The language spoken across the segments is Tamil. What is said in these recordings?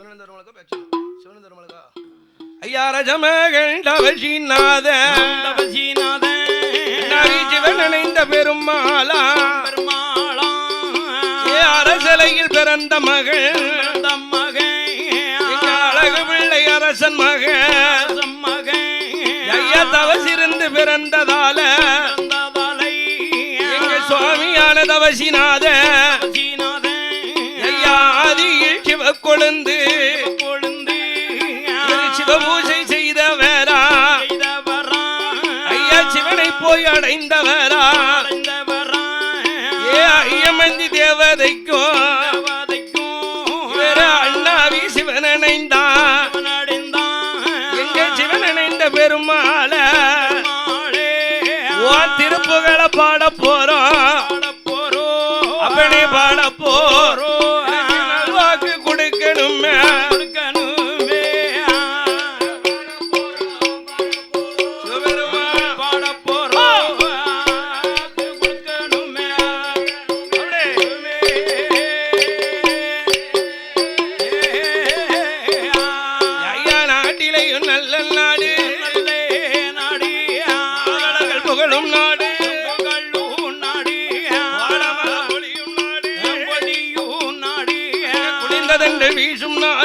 சிவனந்தருமலுக்கு பேச்சு? சிவனந்தருமலுக்கா? ஐயா ரஜமகண்டவசிநாத சிவன் இணைந்த பெருமாளா. அரசலையில் பிறந்த மகள். அழகு பிள்ளை அரசன் மகன் ஐயா தவசிருந்து பிறந்ததால. சுவாமியான தவசிநாத சிவ கொழுந்து சிவபூஜை செய்தவரா? ஐயா சிவனை போய் அடைந்தவரா? ஏ ஐயமந்தி தேவதைக்கும்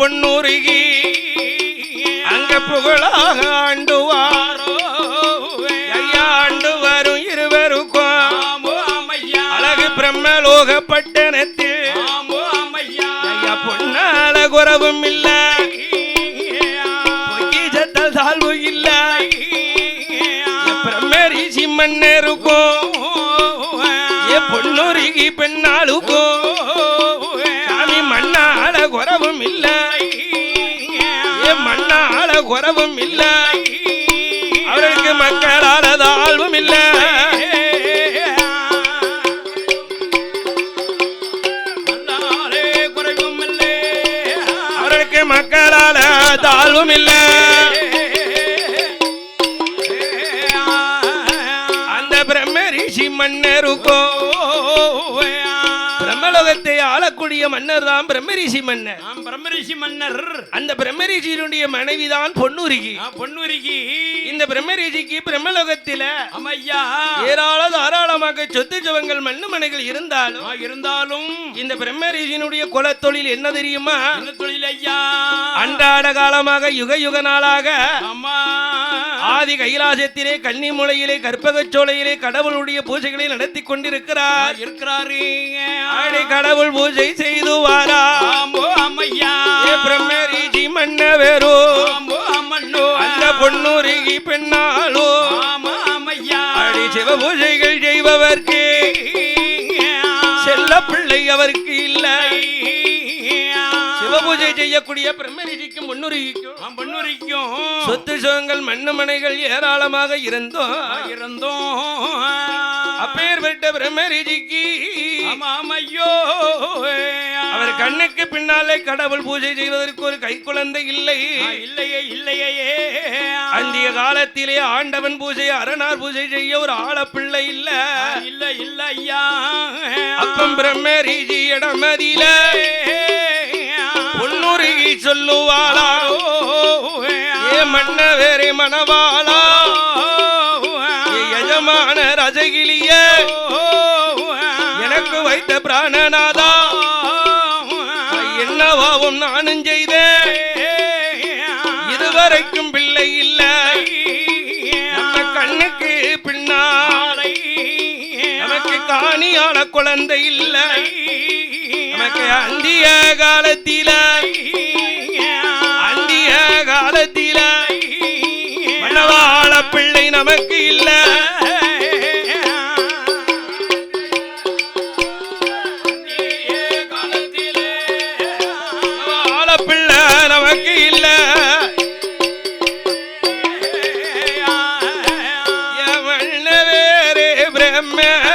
பொன்னுருகி அங்க புகழாக ஆண்டுவாரோ? ஐயா ஆண்டு வரும் இருவருக்கும். அழகு பிரம்மலோக பட்டணத்தில். ஐயா பொன்னால குறவும் இல்ல. தாழ்வு இல்ல. பிரம்ம ரிஷி மன்னருக்கும் பொன்னுருகி பெண்ணாளுக்கும் குறவும் இல்லை மண்ணால குறவும் இல்லை அவருக்கு மக்களால தாழ்வும் இல்லை மக்களால தாழ்வும் இல்ல அந்த பிரம்ம ரிஷி மன்னருக்கும் பிரம்மலோகத்தை ஆளக்கூடிய மன்னர் தான் பிரம்மரிஷி மன்னர். பிரம்மரிஷி மன்னர். அந்த பிரம்மரிஷியினுடைய மனைவிதான் பொன்னுருகி. பொன்னுரிக்கு இந்த பிரம்மரிஷிக்கு பிரம்மலோகத்தில அம்மையா. ஏராள தாராளமாக சொத்து ஜவங்கள் மண்ணு மனைகள் இருந்தாலும் இருந்தாலும் இந்த பிரம்மரிஷியினுடைய குலத்தொழில் என்ன தெரியுமா? தொழில் ஐயா? அன்றாட காலமாக யுக யுக நாளாக அம்மா ஆதி கைலாசத்திலே கன்னிமுளையிலே கற்பகச் சோலையிலே கடவுளுடைய பூஜைகளை நடத்தி கொண்டிருக்கிறார். இருக்கிறாரு. கடவுள் பூஜை செய்து வாரா. ஆம்போ அம்மையா. ஏ பிரம்மரிஷி மன்னவேரோ. பொன்னுருகி அம்மையா ஆடி சிவ பூஜைகள் செய்பவர்க்கு செல்ல பிள்ளை அவருக்கு இல்லை. சிவபூஜை செய்யக்கூடிய பிரம்மரிஷிக்கும் முன்னுரிக்கும் பொன்னுரிக்கும் சொத்து சுகங்கள் மண்ணு மனைகள் ஏராளமாக இருந்தோம். இருந்தோம். அப்பேற்பட்ட பிரம்மரிஷிக்கு ஆமா அம்மையோ அவர் கண்ணுக்கு பின்னாலே கடவுள் பூஜை செய்வதற்கு ஒரு கை குழந்தை இல்லை இல்லையே இல்லையே அந்திய காலத்திலே ஆண்டவன் பூஜை அரணார் பூஜை செய்ய ஒரு ஆளப்பிள்ளை இல்ல இல்ல இல்ல ஐயா அப்பம் பிரம்மரிஷி இடமதியில பொன்னுருகி சொல்லுவாளா ஏ மன்ன வேறே மணவாளா எஜமான ரஜகிலிய எனக்கு வைத்த பிராணநாதா என்னவாவும் நானும் செய்த இதுவரைக்கும் பிள்ளை இல்ல. நம்ம கண்ணுக்கு பின்னாலை. நமக்கு காணியாள குழந்தை இல்லை. நமக்கு அந்திய காலத்தில. அந்திய காலத்தில. மணவாள பிள்ளை நமக்கு இல்லை. Man.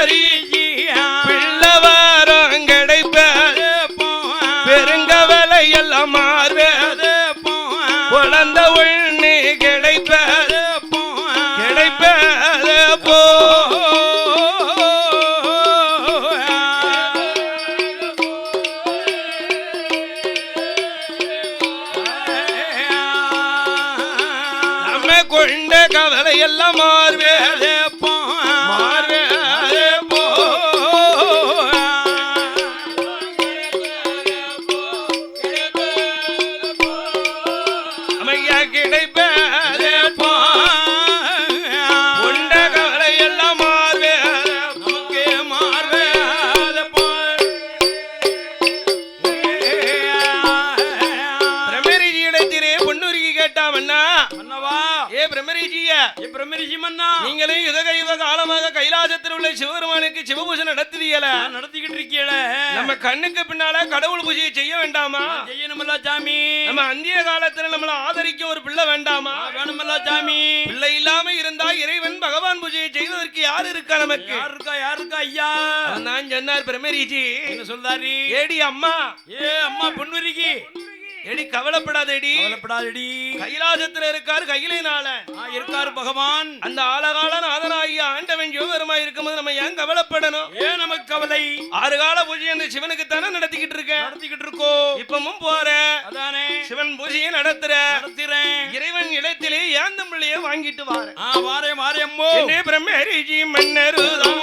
கண்ணுக்கு பின்னால கடவுள் பூஜையை செய்ய வேண்டாமா? செய்யணுமல்ல சாமி. நம்ம அந்திய காலத்துல நம்மள ஆதரிக்க ஒரு பிள்ளை வேண்டாமா? வேணுமல்ல சாமி. பிள்ளை இல்லாம இருந்தா இறைவன் பகவான் பூஜையை செய்வதற்கு யார் இருக்கா நமக்கு? யார் இருக்கா யார் இருக்கா ஐயா? நான் சொன்னார் பிரமரிஜி என்ன சொல்றாரு? ஏடி அம்மா. ஏ அம்மா பொன்வரிக்கு எடி கவலைப்படாதேடி. கவலைப்படாதடி. கைலாசத்துல இருக்காரு கையிலைனால. ஆ, இருக்காரு பகவான். அந்த ஆழகால நாதனாகிய ஆண்டவன் சிவபெருமா இருக்கும்போது நம்ம ஏன் கவலைப்படணும்? ஏன் நமக்கு கவலை? ஆறு கால பூஜை அந்த சிவனுக்கு தானே நடத்திக்கிட்டு இருக்கேன் நடத்திக்கிட்டு இருக்கோம். இப்பமும் போற. அதானே. சிவன் பூஜையை நடத்துற. நடத்துறேன். இறைவன் இடத்திலே ஏந்தம் பிள்ளைய வாங்கிட்டு வார? ஆ வாரே அம்மோ. என்னே பிரம்மரிஜி மன்னருதான்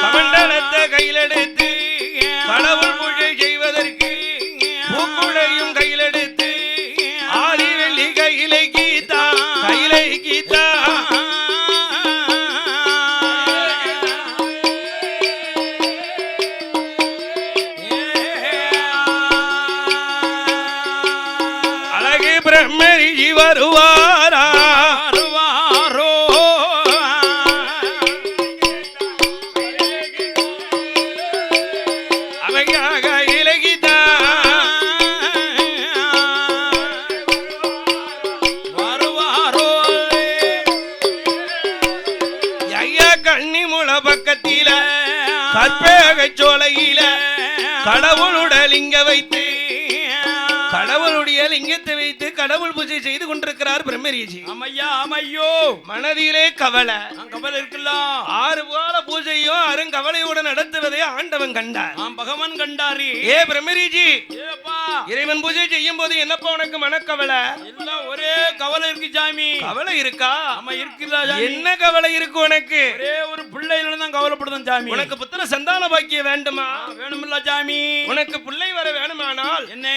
கமண்டலத்தை கையில் எடுத்து கடவுள் பூஜை செய்வதற்கு കയ്യിലെടുത്ത് பிரம்மரிஜி அம்மையா அம்மையோ மனதிலே கவலை. கவலை இருக்குல்ல. ஆறு போல பூஜையும் அருங்கவலையோடு நடத்துவதை ஆண்டவன் கண்டார். ஆம் பகவான் கண்டாரி. ஏ பிரம்மரிஜி இறைவன் பூஜை செய்யும் போது என்னப்பா உனக்கு மனக்கவலை? எல்லாம் ஒரே கவலை இருக்கு சாமி கவலை இருக்கா? ஆமா இருக்குல்ல சாமி என்ன கவலை இருக்கு உனக்கு? ஒரே கவலைப்படுதான் சாமி. உனக்கு புத்திர சந்தான பாக்கியம் வேண்டுமா? வேணுமில்ல சாமி. உனக்கு பிள்ளை வர வேணுமானால் என்ன?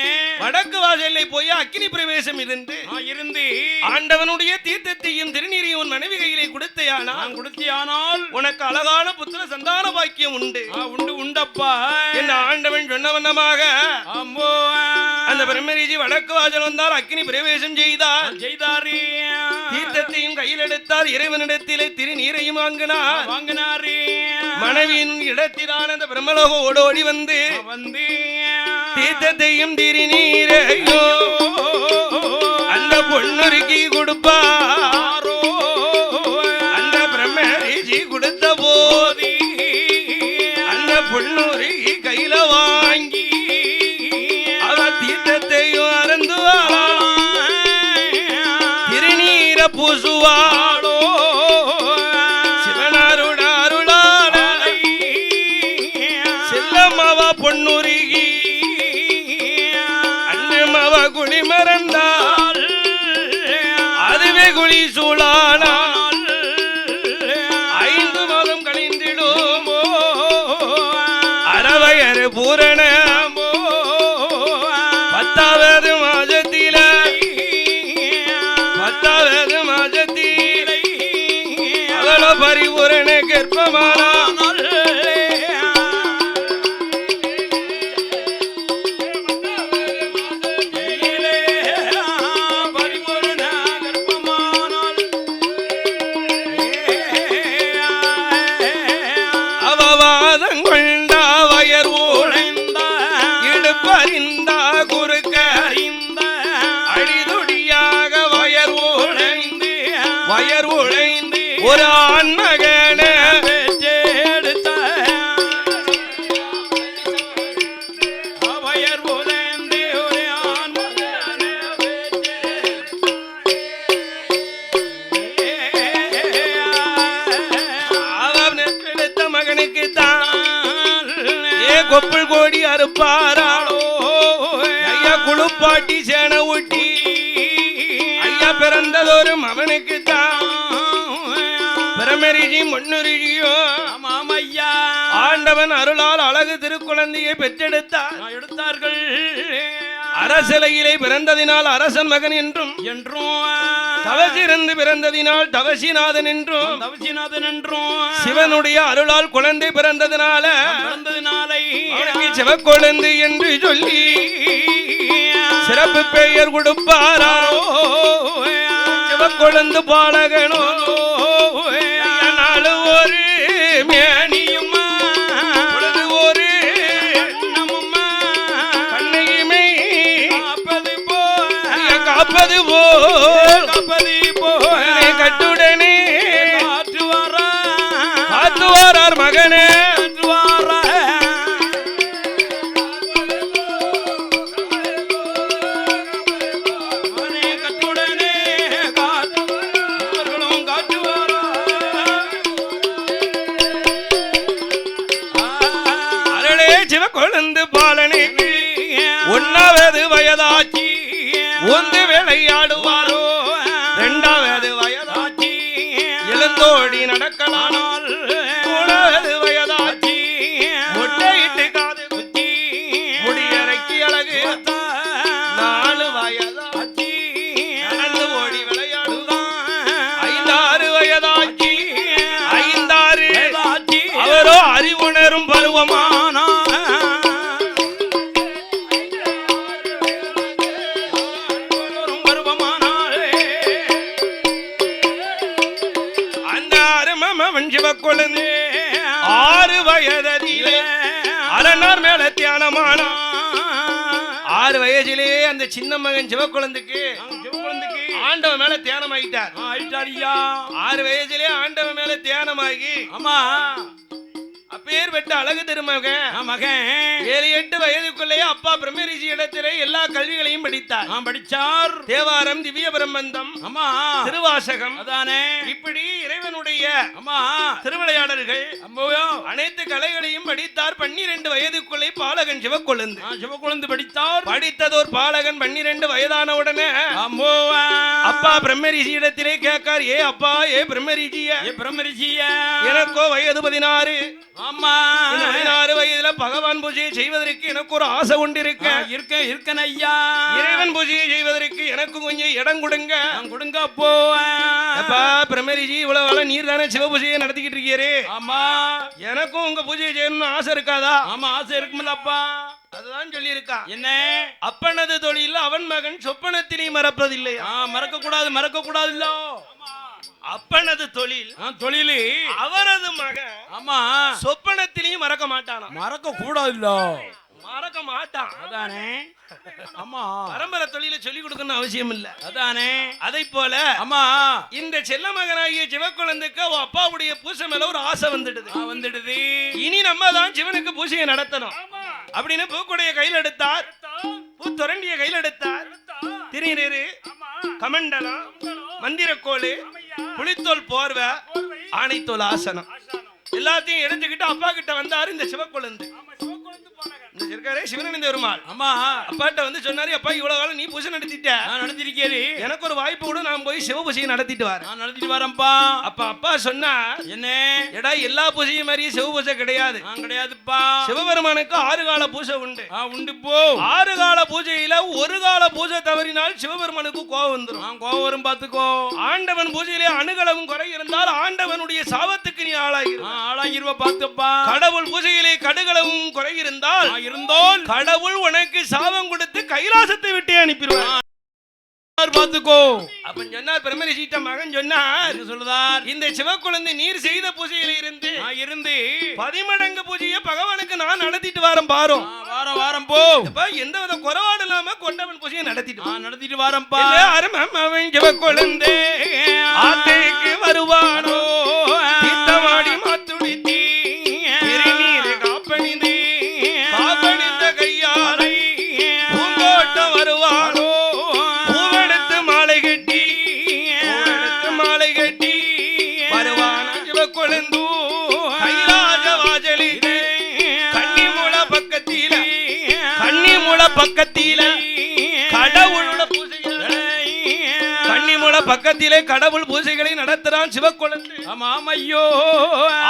வடக்கு வாசலில் போய் அக்கினி பிரவேசம் இருந்து இருந்து. ஆண்டவனுடைய தீர்த்தத்தையும் திருநீரையும் உன் மனைவி கையிலே கொடுத்தையானால் நான் கொடுத்தி ஆனால் உனக்கு அழகான புத்திர சந்தான பாக்கியம் உண்டு. உண்டு உண்டப்பா. என்ன ஆண்டவன் சொன்ன வண்ணமாக அம்மோ அந்த பிரம்மரிஜி வடக்கு வாசல் வந்தால் அக்கினி பிரவேசம் செய்தார். செய்தாரி. தீர்த்தத்தையும் கையில் எடுத்தார் இறைவனிடத்திலே திருநீரையும் வாங்கினார். வாங்கினாரி. மனைவியின் இடத்திலான அந்த பிரம்மலோக ஓடோடி வந்து வந்து தீர்த்தத்தையும் திருநீரையோ அந்த பொண்ணுருக்கி கொடுப்பார்? அந்த பிரம்மரிஜி கொடுத்த போது அந்த பொண்ணுருகி கையில வாங்கி அவ தீர்த்தத்தையும் அறந்துவா திருநீர பூசுவாளோ குழி ஐந்து மாதம் கழிந்திடுமோ. அறவையர் பூரண எனக்கு தான் ஏ கொப்பல் கோடி ஐயா குளுப்பாட்டி சேன ஊட்டி. ஐயா பிறந்ததொரு மகனுக்கு தான் பிரமரிஜி முன்னுரிஜியோ மாமையா ஆண்டவன் அருளால் அழகு திருக்குழந்தையை பெற்றெடுத்தார். எடுத்தார்கள். அரசலையிலே பிறந்ததினால் அரசன் மகன் என்றும் என்றும். தவசிருந்து பிறந்ததினால் தவசிநாதன் என்றும் தவசிநாதன் என்றும் சிவனுடைய அருளால் குழந்தை பிறந்ததினால பிறந்தது நாளை அவனுக்கு சிவக்குழந்தை என்று சொல்லி சிறப்பு பெயர் கொடுப்பாரோ சிவக்குழந்து பாலகனோ. ஒரு மேனியுமா? ஒரு கண்ணையுமே காப்பது போல் மகனே அறிவுணரும் பருவமானா. சிவக்குழந்து. ஆறு வயதிலே அரணார் மேல தியானமானா ஆறு வயதிலே அந்த சின்ன மகன் சிவக்குழந்துக்கு. ஆண்டவன் மேல தியானம் ஆகிட்டார் ஆறு வயதிலே ஆண்டவன் மேல தியானமாகி ஆமா. அப்பேர் பெற்ற அழகு திருமகன் ஆ, மகன். ஏழு எட்டு வயதுக்குள்ளேயே அப்பா பிரம்மரிஷி இடத்திலே எல்லா கல்விகளையும் படித்தார். ஆ, படிச்சார். தேவாரம் திவ்ய பிரம்பந்தம் ஆமா. திருவாசகம் அதானே. இப்படி இறைவனுடைய ஆமா. திருவிளையாடல்கள் அனைத்து கலைகளையும் படித்தார். பன்னிரண்டு வயதுக்குள்ளே பாலகன் சிவக்கொழுந்து. சிவக்குழந்து படித்தார். படித்ததோர் பாலகன் பன்னிரண்டு வயதான உடனே அப்பா பிரம்மரிஷி இடத்திலே கேட்கார் ஏ அப்பா ஏ பிரம்மரிஷிய ஏ பிரம்மரிஷிய. எனக்கோ வயது பதினாறு. ஆமா. பதினாறு வயதுல பகவான் பூஜையை செய்வதற்கு எனக்கு ஒரு ஆசை உண்டு இருக்க. இருக்க இருக்கன் ஐயா. இறைவன் பூஜையை செய்வதற்கு எனக்கு கொஞ்சம் இடம் கொடுங்க. கொடுங்க அப்போ அப்பா பிரம்மரிஷி இவ்வளவு வேலை நீர் தானே சிவ பூஜையை நடத்திக்கிட்டு இருக்கீரு. ஆமா. எனக்கும் உங்க பூஜையை செய்யணும்னு ஆசை இருக்காதா? ஆமா ஆசை இருக்குமில்லப்பா. அதுதான் சொல்லியிருக்கான் என்ன? அப்பனது தொழில் அவன் மகன் சொப்பனத்திலே மறப்பதில்லை ஆ, மறக்க கூடாது மறக்க கூடாது இல்ல அப்பனது தொழில் தொழிலு. அவரது மகன் ஆமா. சொப்பனத்திலையும் மறக்க மாட்டானா? மறக்க கூடாது இல்ல மறக்க மாட்டான். அதானே. ஆமா. பரம்பரை தொழிலை சொல்லி கொடுக்கணும் அவசியம் இல்ல. அதானே. அதை போல ஆமா. இந்த செல்ல மகனாகிய சிவக்குழந்தைக்கு அவ அப்பாவுடைய பூசை மேல ஒரு ஆசை வந்துடுது. ஆ, வந்துடுது. இனி நம்ம தான் சிவனுக்கு பூஜையை நடத்தணும். அப்படின்னு பூக்குடைய கையில் எடுத்தார். பூ துரண்டிய கையில் எடுத்தார். திருநீரு கமண்டலம் மந்திரக்கோளு புலித்தோல் போர்வை ஆணைத்தோல் ஆசனம். எல்லாத்தையும் எடுத்துக்கிட்டு அப்பா கிட்ட வந்தாரு இந்த சிவக்குழந்தை. இருக்காரே சிவனந்த பெருமாள். ஆமா அப்பாட்ட வந்து சொன்னாரு அப்பா இவ்வளவு காலம் நீ பூஜை நடத்திட்ட. நான் நடத்திருக்கேரு எனக்கு ஒரு வாய்ப்பு கூட நான் போய் சிவ பூஜையை நடத்திட்டு வரேன். நான் நடத்திட்டு வரேன்ப்பா. அப்ப அப்பா சொன்னா என்ன? எடா எல்லா பூஜையும் மாதிரி சிவ பூஜை கிடையாது. நான் கிடையாதுப்பா. சிவபெருமானுக்கு ஆறு கால பூஜை உண்டு. உண்டு போ. ஆறு கால பூஜையில ஒரு கால பூஜை தவறினால் சிவபெருமானுக்கு கோபம் வந்துடும் நான் கோவம் வரும் பாத்துக்கோ ஆண்டவன் பூஜையிலே அணுகளவும் குறை இருந்தால் ஆண்டவனுடைய சாபத்துக்கு நீ ஆளாயிரு ஆ, ஆளாகிருவ பாத்துப்பா கடவுள் பூஜையிலே கடுகளவும் குறை இருந்தால் நான் இருந்தோல் கடவுள் உனக்கு சாபம் கொடுத்து கைலாசத்தை விட்டே அனுப்பிடுவார். யார் பாத்துக்கோ அப்ப சொன்னார் பிரம்மரிஷிட்ட மகன் சொன்னார். சொல்லுதார்? இந்த சிவக்குழந்தை நீர் செய்த பூஜையில இருந்து நான் இருந்து பதிமடங்கு பூஜையை பகவானுக்கு நான் நடத்திட்டு வரேன் பாரும். ஆ, வாரம் வாரம் போ. எந்த வித குறைபாடு இல்லாம கொண்டவன் பூஜையை நடத்திட்டு நடத்திட்டு வரேன்ப்பா எல்லாரும் அவன் சிவக்குழந்தை? ஆத்தைக்கு வருவானோ? தீர்த்தமாடி பக்கத்தில கடவுளோட கன்னிமூல பக்கத்திலே கடவுள் பூஜைகளை நடத்துறான் சிவக்குழந்தை. ஆமாம் ஐயோ.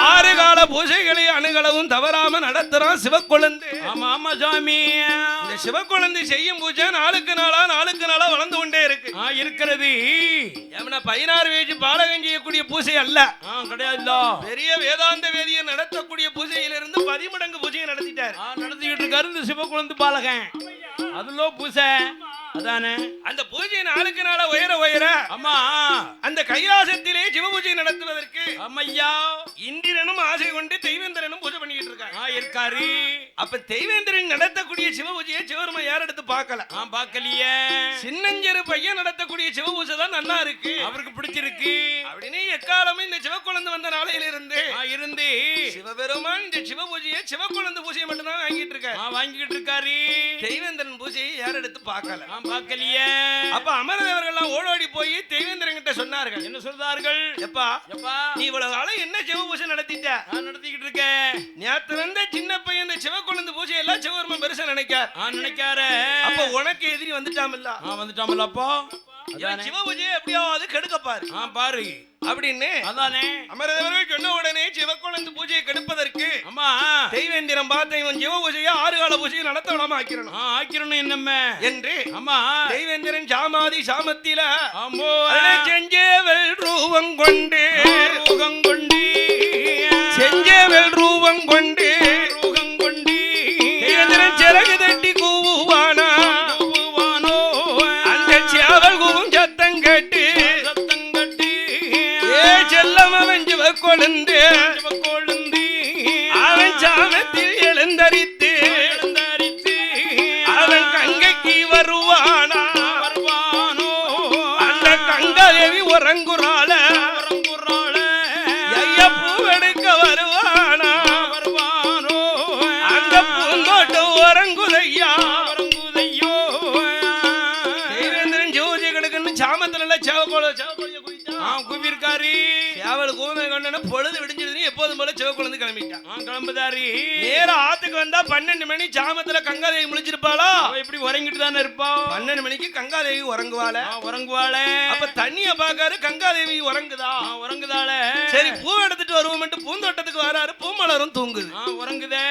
ஆறு கால பூஜைகளை அணுகளவும் தவறாம நடத்துறான் சிவக்குழந்தை. ஆமா ஆமா சாமி இந்த சிவக்குழந்தை செய்யும் பூஜை நாளுக்கு நாளா நாளுக்கு நாளா வளர்ந்து கொண்டே இருக்கு. இருக்கிறது. ஏமனா பதினாறு வயசு பாலகம் செய்யக்கூடிய பூஜை அல்ல. ஆ கிடையாதுல்ல பெரிய வேதாந்த வேதியை நடத்தக்கூடிய பூஜையிலிருந்து பதிமடங்கு பூஜையை நடத்திட்டாரு. நடத்திக்கிட்டு இருக்காரு இந்த சிவக்குழந்து பாலகன். அதுலோ பூசை. அதானே? அந்த பூஜை நாளுக்கு நாளா உயர உயர ஆமா அந்த கைலாசத்திலே சிவ பூஜை நடத்துவதற்கு அம்மையா. இந்திரனும் ஆசை கொண்டு தெய்வேந்திரனும் பூஜை பண்ணிக்கிட்டு இருக்காங்க. இருக்காரு அப்ப தெய்வேந்திரன் நடத்தக்கூடிய சிவ பூஜையை சிவருமா யார் எடுத்து பார்க்கல? ஆ பார்க்கலையே. சின்னஞ்செரு பையன் நடத்தக்கூடிய சிவ பூஜை தான் நல்லா இருக்கு. அவருக்கு பிடிச்சிருக்கு. அப்படின்னு எக்காலமும் இந்த சிவக்குழந்தை வந்த நாளையில இருந்து இருந்து சிவபெருமான் இந்த சிவ பூஜையை சிவக்குழந்தை பூஜையை மட்டும்தான் வாங்கிட்டு இருக்காரு. ஆ வாங்கிக்கிட்டு இருக்காரு. தெய்வேந்திரன் பூஜையை யார் எடுத்து பார்க்கல? ஆ பார்க்கலையே. அப்ப அமரதேவர்கள்லாம் ஓடோடி போய் தெய்வேந்திரன் கிட்ட சொன்னார்கள். என்ன சொல்றார்கள்? எப்பா எப்பா? நீ இவ்வளவு காலம் என்ன சிவ பூஜை நடத்திட்ட? நான் நடத்திக்கிட்டு இருக்கேன். நேத்து வந்த சின்ன பையன் இந்த சிவக்குழந்தை பூஜை எல்லாம் சிவபெருமான் பெருசா நினைக்கார். ஆ நினைக்காரு. அப்ப உனக்கு எதிரி வந்துட்டாமல்ல. வந்துட்டாமல்ல அப்போ? சிவ பூஜையை எப்படியாவது கெடுக்க பாரு. பாரு. அப்படின்னு அதானே? அமரதேவர்கள் சொன்ன உடனே சிவக்குழந்தை பூஜையை கெடுப்பதற்கு அம்மா. தெய்வேந்திரம் பார்த்த இவன் சிவ பூஜையை ஆறு கால பூஜையை நடத்த விடாம ஆக்கிறணும் ஆ ஆக்கிரணும் என்னம்ம. என்று அம்மா. தெய்வேந்திரன் சாமாதி சாமத்தில அம்மோ செஞ்சேவல் ரூபம் கொண்டு. ரூகம் கொண்டி. செஞ்சேவல் ரூபம் எப்போதும் போல சிவக்குழந்து கிளம்பிட்டான் கிளம்புதாரி. நேரா ஆத்துக்கு வந்தா பன்னெண்டு மணி சாமத்துல கங்காதேவி முழிச்சிருப்பாளா இப்படி உறங்கிட்டு தானே இருப்பா. பன்னெண்டு மணிக்கு கங்காதேவி உறங்குவாள? உறங்குவாளே. அப்ப தண்ணிய பாக்காரு கங்காதேவி உறங்குதா? உறங்குதாளே. சரி பூ எடுத்துட்டு வருவோம்ட்டு பூந்தோட்டத்துக்கு வராரு பூமலரும் தூங்குது. உறங்குதே.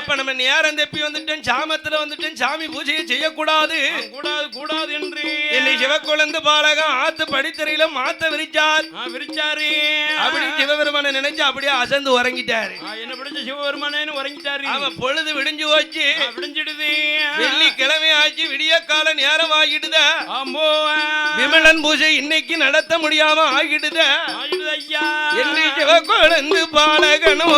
அப்ப நம்ம நேரம் தப்பி வந்துட்டேன் சாமத்துல வந்துட்டேன் சாமி பூஜையை செய்யக்கூடாது. கூடாது கூடாது என்று. என்னை சிவக்குழந்து பாலகம் ஆத்து படித்தறையில மாத்த விரிச்சார். விரிச்சாரு. அப்படி சிவபெருமான நினைச்சு அப்படியே அசந்து உறங்கிட்டாரு. ஆ, என்ன பிடிச்ச சிவபெருமானேன்னு உறங்கிட்டாரு. அவன் பொழுது விடிஞ்சு போச்சு. விடிஞ்சிடுது. வெள்ளிக்கிழமை ஆச்சு விடிய கால நேரம் ஆகிடுத? ஆம்போ விமலன் பூஜை இன்னைக்கு நடத்த முடியாம ஆகிடுத? ஆயிடுது ஐயா. என்று சிவக்குழந்து பாலகனோ?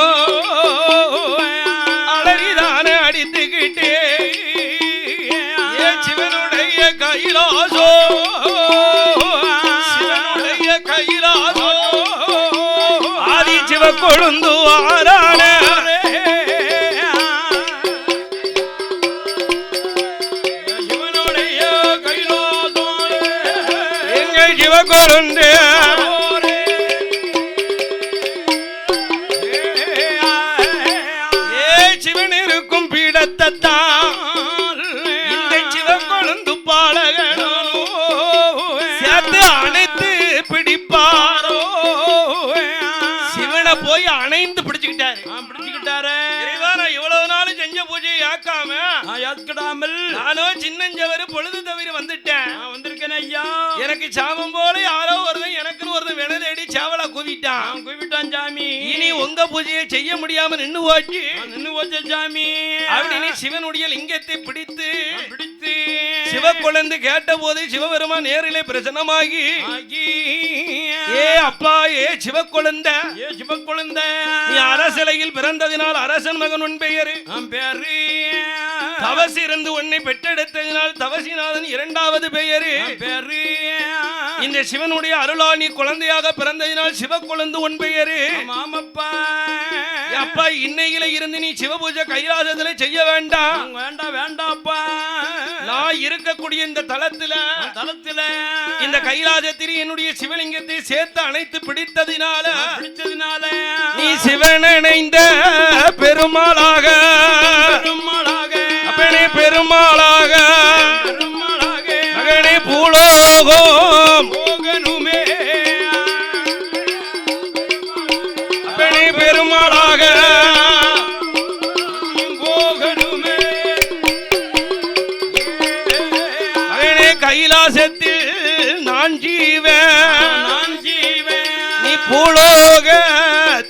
ஆதி இறைவா இவ்வளவு நாள் செஞ்ச பூஜையை ஆக்காம யாத்கிடாமல் நானோ சின்னஞ்சவரு பொழுது தவிர வந்துட்டேன். நான் வந்திருக்கேன் ஐயா. எனக்கு சாமம் போல யாரோ ஒருத்தன் எனக்குன்னு ஒருத்தன் வினதேடி சேவலா குவிட்டான். குவிட்டான் சாமி. இனி உங்க பூஜையை செய்ய முடியாம நின்னு போச்சு. நான் நின்னு போச்ச சாமி. அப்படின்னு சிவனுடைய லிங்கத்தை பிடித்து நான் சிவக்குழந்து கேட்டபோது சிவபெருமான் நேரிலே பிரசன்னமாகி ஆகி. ஏ அப்பா ஏ சிவக்குழந்த ஏ சிவக்குழந்த. நீ அரசலையில் பிறந்ததினால் அரசன் மகன் உன் பெயரு. பேரு தவசி இருந்து உன்னை பெற்றெடுத்ததினால் தவசிநாதன் இரண்டாவது பெயரு. பேரு இந்த சிவனுடைய அருளா நீ குழந்தையாக பிறந்ததினால் சிவக்குழந்து உன் பெயரு. மாமப்பா அப்பா இன்னையில இருந்து நீ சிவபூஜை கைலாசத்துல செய்ய வேண்டாம். வேண்டாம் வேண்டாம்ப்பா நான் இருக்கக்கூடிய இந்த தலத்துல தளத்துல இந்த கைலாசத்தில் என்னுடைய சிவலிங்கத்தை சேர்த்து அணைத்து பிடித்ததினால பிடிச்சதுனால நீ சிவனணைந்த பெருமாளாக பெருமாளாக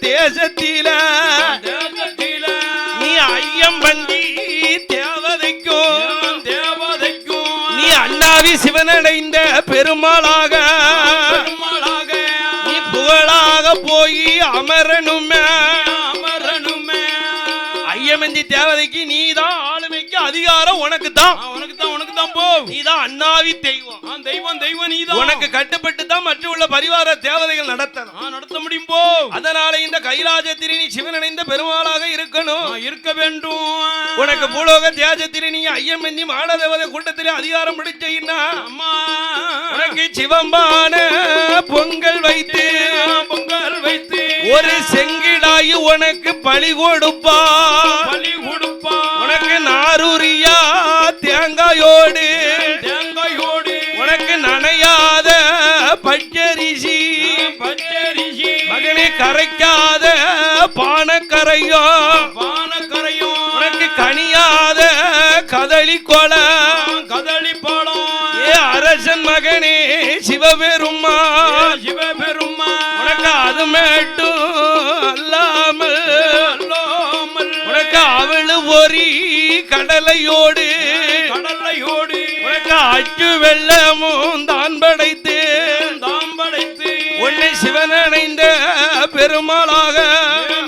தேசத்தில. நீ ஐயம்பந்தி தேவதைக்கும் தேவதைக்கும். நீ அண்ணாவி சிவனடைந்த பெருமாளாக. பெருமாளாக நீ புகழாக போய் அமரணுமே அமரணுமே ஐயமந்தி தேவதைக்கு நீதான் ஆளுமைக்கு அதிகாரம். உனக்கு தான் உனக்கு தான் உனக்கு தான் போ நீதான் அண்ணாவி தெய்வம். தெய்வம் தெய்வம் நீதான். உனக்கு கட்டுப்பட்டு தான் மற்ற உள்ள பரிவார தேவதைகள் நடத்தணும். நடத்த போ அதனால இந்த கைலாசத்தில் நீ சிவனடைந்த பெருமாளாக இருக்கணும். இருக்க வேண்டும். உனக்கு பூலோக தியாஜத்தில் நீ ஐயமந்தி மாடதேவதை கூட்டத்திலே அதிகாரம் பிடிச்சீன்னா அம்மா. உனக்கு சிவம்பான பொங்கல் வைத்து பொங்கல் வைத்து. ஒரு செங்கிடாயி உனக்கு பழி கொடுப்பா. கரைக்காத பானக்கரையோ பானக்கரையும் உனக்கு கனியாத கதளி கொலை. கதளி பழம் ஏ அரசன் மகனே சிவபெருமா. சிவபெருமா. உனக்கு அது மட்டும் அல்லாமல். உனக்கு அவளு பொறி கடலையோடு. கடலையோடு. உனக்கு அச்சு வெள்ளமும் தான் படைத்து தாம் படைத்து உன்னை சிவனடைந்த பெருமாளாக.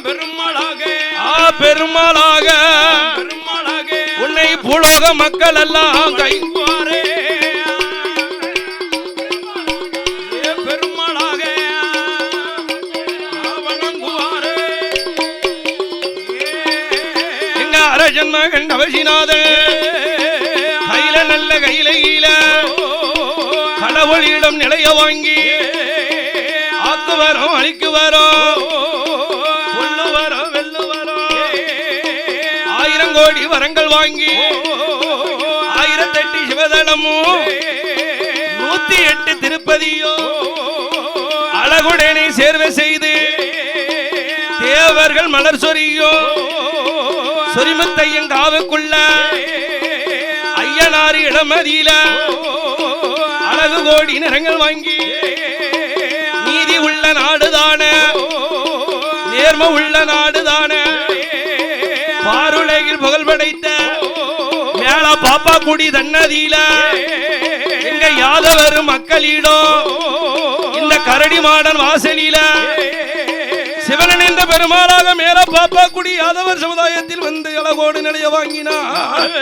பெருமாளாக. ஆ பெருமாளாக. பெருமாளாக. உன்னை புலோக மக்கள் எல்லாம் கை பெருமாளாக. வணங்குவாரே. எங்க கையில நல்ல கையில கடவுளிடம் நிலைய வாங்கி ஆக்கு வரோம் வரங்கள் வாங்கி ஆயிரத்தெட்டு சிவதளமும் நூத்தி எட்டு திருப்பதியோ அழகுடனே சேர்வை செய்து தேவர்கள் மலர் சொரியோ சொரிமத்தையின் காவுக்குள்ள ஐயனாறு இடமதியில அழகு கோடி நிறங்கள் வாங்கி நீதி உள்ள நாடுதான நேர்ம உள்ள நாடுதான பாருலகில் புகழ் படைத்த மேல பாப்பா குடி தன்னதியில. எங்க யாதவரும் மக்களிடோ இந்த கரடி மாடன் வாசலில. சிவனன் என்ற பெருமாளாக மேல பாப்பா குடி யாதவர் சமுதாயத்தில் வந்து இளகோடு நிலைய வாங்கினார்.